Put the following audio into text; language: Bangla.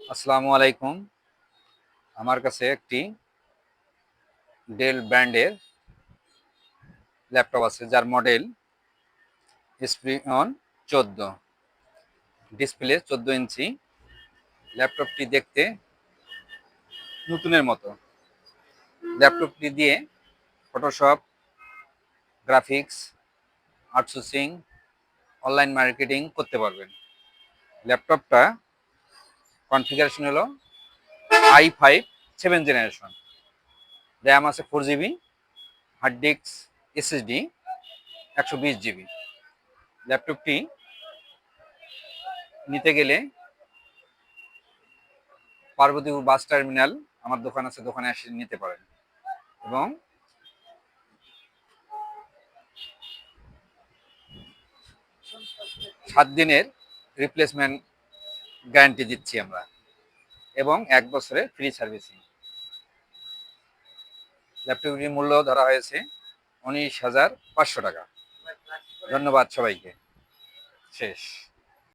আসসালামু আলাইকুম আমার কাছে একটি ডেল ব্র্যান্ডের ল্যাপটপ আছে, যার মডেল অন চোদ্দ। ডিসপ্লে চোদ্দ ইঞ্চি। ল্যাপটপটি দেখতে নতুনের মতো। ল্যাপটপটি দিয়ে Photoshop graphics outsourcing online marketing করতে পারবেন। ল্যাপটপটা কনফিগারেশন হলো I five seven generation RAM আছে four GB hard disk SSD একশো বিশ জিবি ল্যাপটপটি নিতে গেলে পার্বতীপুর বাস টার্মিনাল আমার দোকান আছে, দোকানে এসে নিতে পারেন। এবং সাত দিনের রিপ্লেসমেন্ট গ্যারান্টি দিচ্ছি আমরা। এবং এক বছরে ফ্রি সার্ভিসিং ল্যাপটপটির মূল্য ধরা হয়েছে উনিশ হাজার পাঁচশো টাকা। ধন্যবাদ সবাইকে। শেষ।